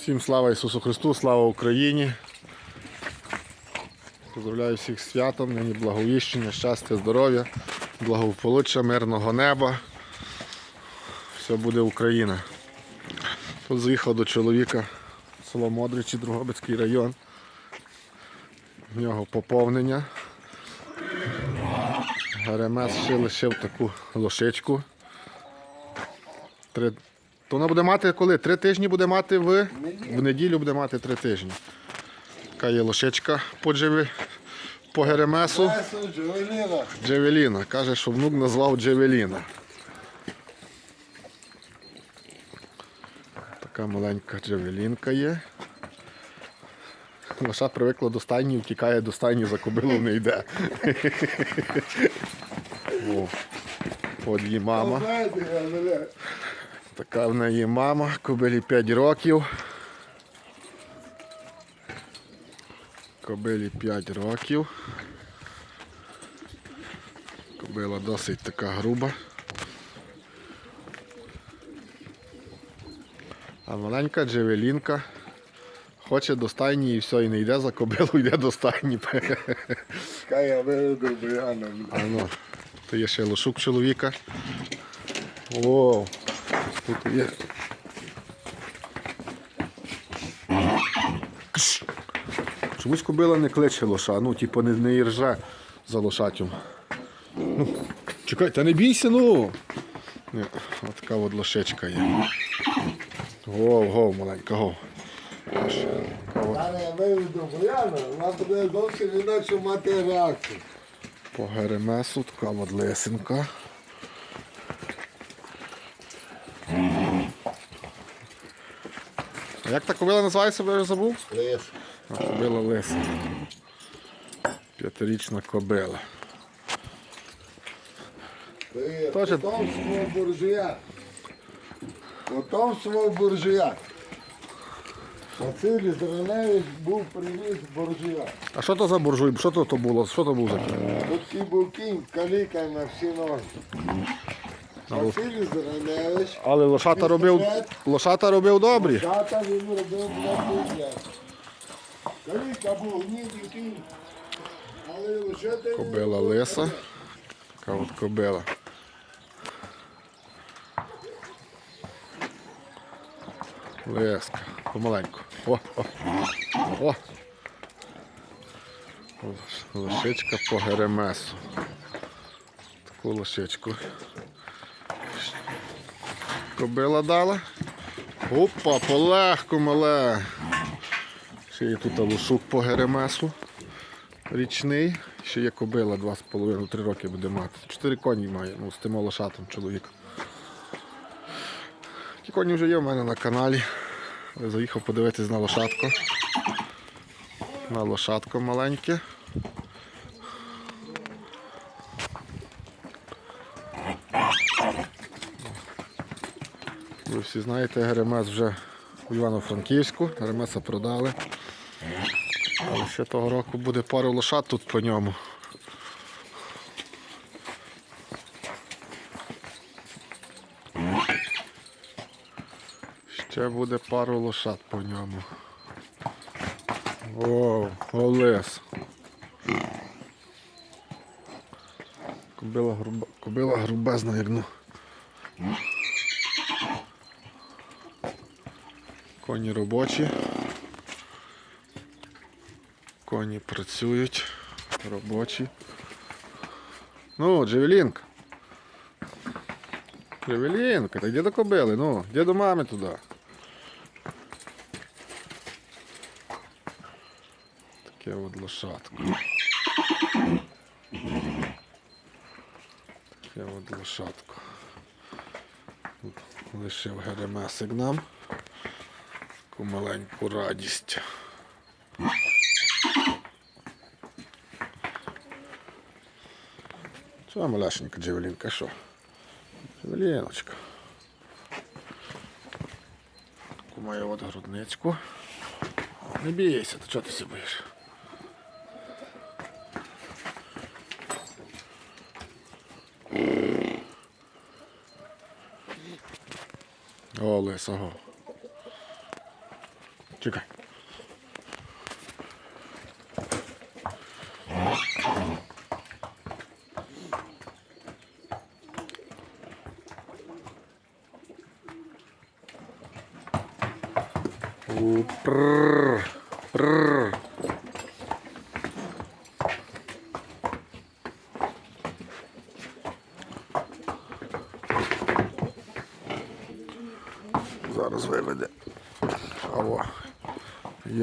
Всім слава Ісусу Христу, слава Україні. Поздравляю всіх з святом, нині благовіщення, щастя, здоров'я, благополуччя, мирного неба. Все буде Україна. Тут заїхав до чоловіка село Модричі, Другобицький район. В нього поповнення. ГРМС ще лишив таку лошичку. То вона буде мати коли? Три тижні буде мати в, в неділю буде мати три тижні. Така є лошичка по, джеві... по ГРМСу. Лесо, Джавеліна. Джевеліна. Каже, що внук назвав Джевеліна. Така маленька джевелінка є. Лоша привикла до стайні, втікає до стайні, за кобилу не йде. От її мама. Така в неї мама, кобилі 5 років. Кобилі 5 років. Кобила досить така груба. А маленька джевелінка хоче до стайні і все, і не йде за кобилу, йде до стайні. Хай я виведу Бояна. А ну, то є ще лошук чоловіка. О, тут є. Чомусь кобила не кличе лоша, ну, типу, не, не рже за лошатю. Ну, чекай, та не бійся, ну. Ні, от така от лошечка є. Гов, гов, маленька, гов. Зараз я виведу Бояна, вона буде зовсім інакше мати реакцію. По геремесу така от лисинка. Як та кобила називається, я вже забув? Лес. А, Кобила лиса. П'ятирічна кобила. Тоже- потомство буржуя. Потомство буржуя. Василь Зеленевич був привіз буржуя. А що то за буржуй? Що то, то було? Що то був за кінь? Тут всі був кінь, каліка на всі ноги. Але лошата робив, лошата робив добрі. Тата він робив ти... Кобила лиса. Така от кобила. Леска. Помаленьку. О, о, о. Лошичка по геремесу. Таку лошичку. Кобила дала. Опа, полегко мале. Ще є тут лошук по геремесу річний. Ще є кобила 2,5-3 роки буде мати. Чотири коні має, ну, з тим лошатим чоловік. Ті коні вже є в мене на каналі. Заїхав подивитись на лошадку. На лошадку маленьке. Ви всі знаєте, Геремес вже у Івано-Франківську, Геремеса продали. Але ще того року буде пару лошад тут по ньому. Ще буде пару лошад по ньому. О, Олес. Кобила, груба, кобила грубезна, як ну. Коні робочі. Коні працюють, робочі. Ну, Джевелінка. Джевелінка, та йди до кобили, ну, йди до мами туди. Таке от лошадку. Таке от лошадку. Лишив геремесик нам. Таку маленьку радість. Що малашенька Джевелінка, що? Джевеліночка. Таку маю от грудничку. Не бійся, то чого ти себе боїш? О, лисого. Чекай. У, прррр,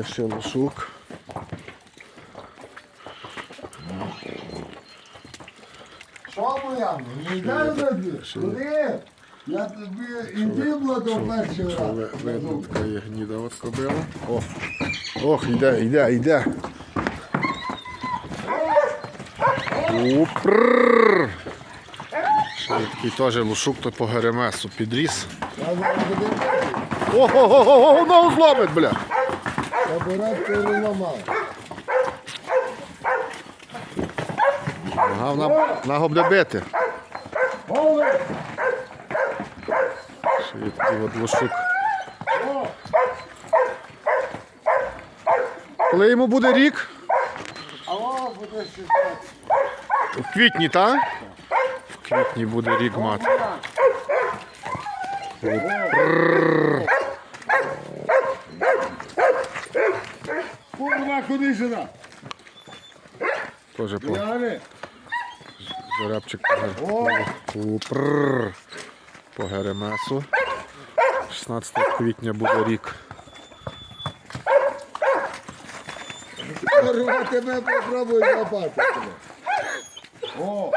ще лошук. Що, Боян, не йдеш тобі? Куди? Я тобі і дібла до перший Що ви- раз. видно, така є гніда от кобила. О. Ох, йде, йде, йде. Упрррр. Такий теж лошук, то по геремесу підріс. Ого-го-го, ногу зломить, бля. Забирати переламав. Нога вона, вона буде бити. Голе! Ще є такий от лошук. Коли йому буде рік? Алло, буде. В квітні, так? В квітні буде рік мати. Куди сюди? Теж по Яни, жеребчик по, по, прррр, по геремесу. 16 квітня буде рік. курва, тебе попробуй злопати. О,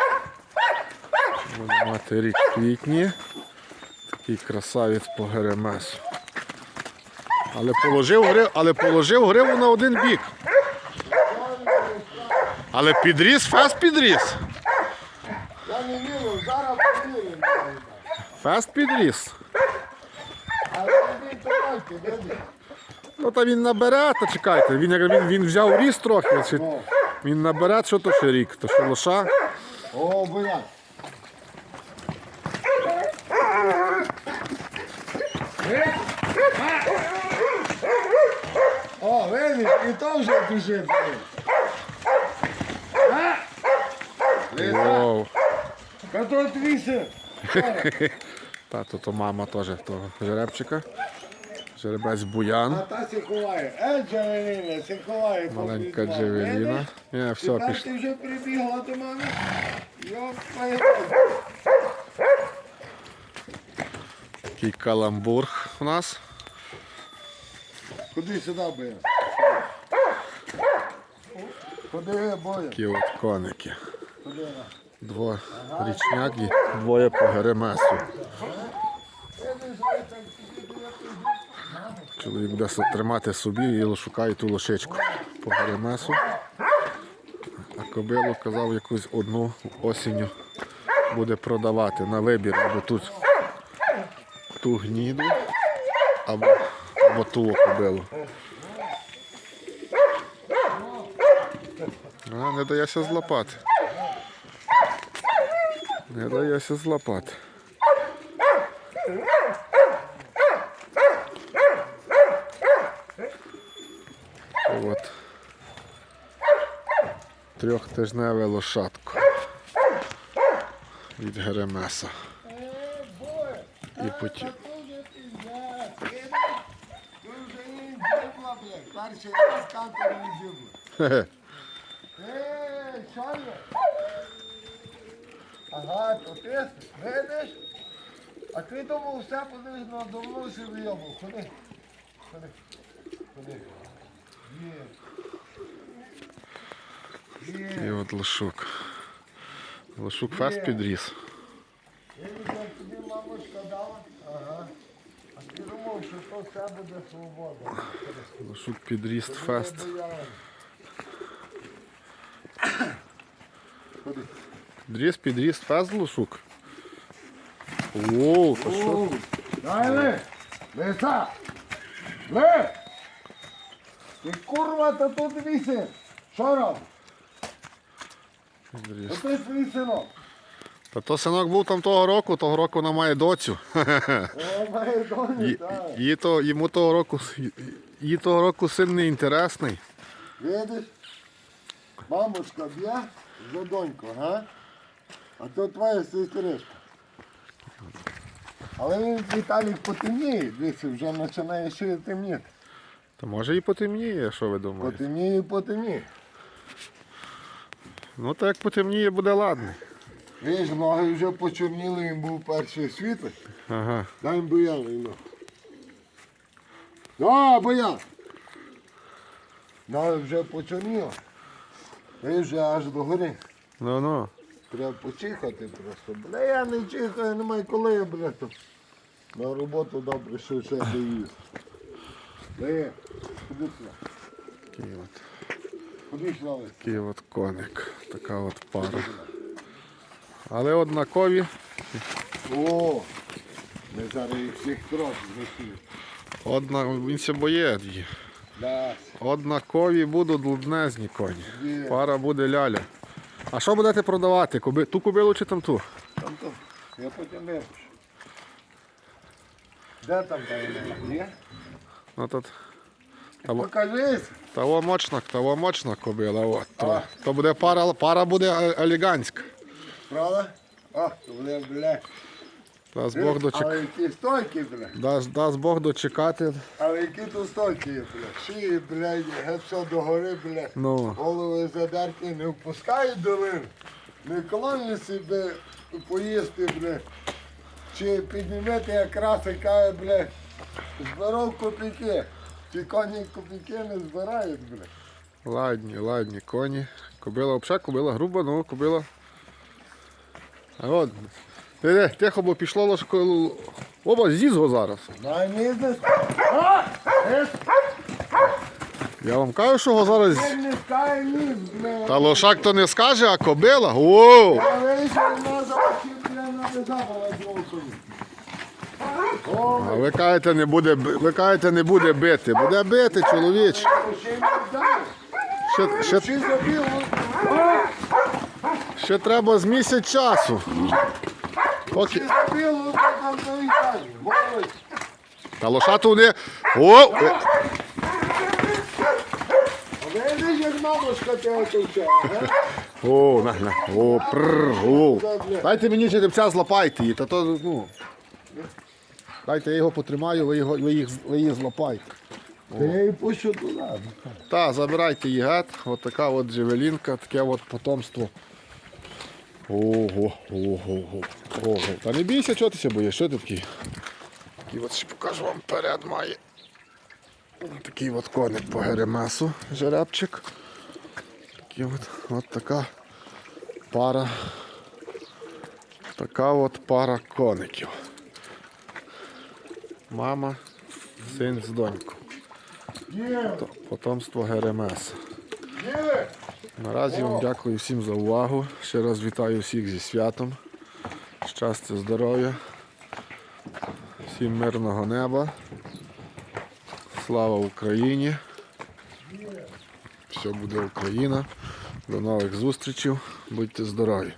Буде мати рік в квітні. Такий красавець по геремесу. Але положив, гри- але положив гриву на один бік. Але підріс, фест підріс. я не вірю, зараз повірю. Фест підріс. Але він дядя. Ну та він набере, та чекайте, він, він, він взяв ріс трохи, чи, він набере, що то ще рік, то що лоша. о, блядь. О, видиш, і то вже біжить. А? Лиса, Воу. Петро твій син. То, мама теж того жеребчика. Жеребець буян. А та се ховає. Е, Джавеліна, се ховає. Маленька джевеліна. Ні, все, піш... ти вже прибігла до мами? Йоп, такий каламбург у нас. Куди сюди, боя? Куди, боя? Такі от коники. Куди? Дворічняк і двоє по геремесу. Чоловік буде тримати собі і шукає ту лошичку по геремесу. А кобилу казав якусь одну осінню буде продавати на вибір або тут ту гніду, або, або ту кобилу. А, не дається злапати. Не дається злапати. От. Трьохтижневе лошадко від Геремеса. І потім. Перший раз кантор не. Хе-хе. Ей, що є? Ага, то ти видиш? А ти думав, все подивись на давно собі йому. Ходи. Ходи. Ходи. Є. Є. І от лошук. Лошук фест підріс. Видиш, як тобі мамочка дала? Ага. Ти думав, що то все буде свобода. Лошук підріс фест. Підріс, підріс фест лошук. Воу, то що? Дай ли! Лиса! Ли! Ти курва, то тут віси! Що робиш? Підріс. То ти свій синок. Та то синок був там того року, того року вона має доцю. О, має доні, Ї- так. То, йому того року їй того року син не інтересний. Видиш? Мамочка б'є за доньку, га? А то твоя сестричка. Але він Віталік потемніє, дивіться, вже починає ще темніти. То може і потемніє, що ви думаєте? Потемніє і потемніє. Ну так як потемніє, буде ладний. Видиш, ноги вже почорніли, він був перший світлий. Ага. Дай їм буян, ну. Да, буян. Ноги вже почорніло. Видиш, вже аж до гори. Ну ну. Треба почихати просто. Бля, я не чихаю, немає коли, бля, то. На роботу добре, що ще доїзд. Бля, куди сюди? Такий от, Куди сюди? такий от коник. Така от пара. Але однакові. О! Ми зараз їх всіх трохи знесемо. Одна, він се боє. Да. Однакові будуть луднезні коні. Є. Пара буде ляля. А що будете продавати? Куби... Ту кубилу чи там ту? Там то, я потім випущу. Де там та? Є? Ну, тут. Того, Покажись! того мочна, того мочна кобила. От, то, то буде пара, пара буде е- елегантська. Ах, то буде, бля. Дасть Бог, дочек... Але які стойкі, бля. дасть, дасть Бог дочекати. Але які тут стойкі, бля. Шиї, бля, геть все догори, бля. Ну, Голови задерті не впускають долину. Не клонні себе поїсти, бля. Чи піднімете якраз каже, бля, збирав копійки. Ті коні копійки не збирають, бля. ладні, ладні коні. Кобила взагалі, кобила груба, ну кобила. От. Диви, тихо, бо пішло ложко. Оба, з'їзго зараз. Я вам кажу, що його зараз. Та лошак то не скаже, а кобила. О, А ви кажете, не буде, ви кажете, не буде бити. Буде бити, чоловіч. ще. Ще, ще, ще треба з місяць часу. Поки. Та лошату не. О! е? О, на, на. О, пррр, о. Дайте мені жеребця, злапайте її, та то, ну. Дайте я його потримаю, ви, його, ви, їх, ви її злапайте. Та я її пущу туди. Та, забирайте її гет, от така от джевелінка, таке от потомство. Ого, ого, ого, ого. Та не бійся, чого ти ся боїш, що ти такий? Такий от ще покажу вам перед має. Такий от коник по геремесу, жеребчик. Такий от, от така пара. Така от пара коників. Мама, син з донькою. Потомство Геремеса. Наразі вам дякую всім за увагу. Ще раз вітаю всіх зі святом. Щастя, здоров'я. Всім мирного неба. Слава Україні. Все буде Україна. До нових зустрічей. Будьте здорові.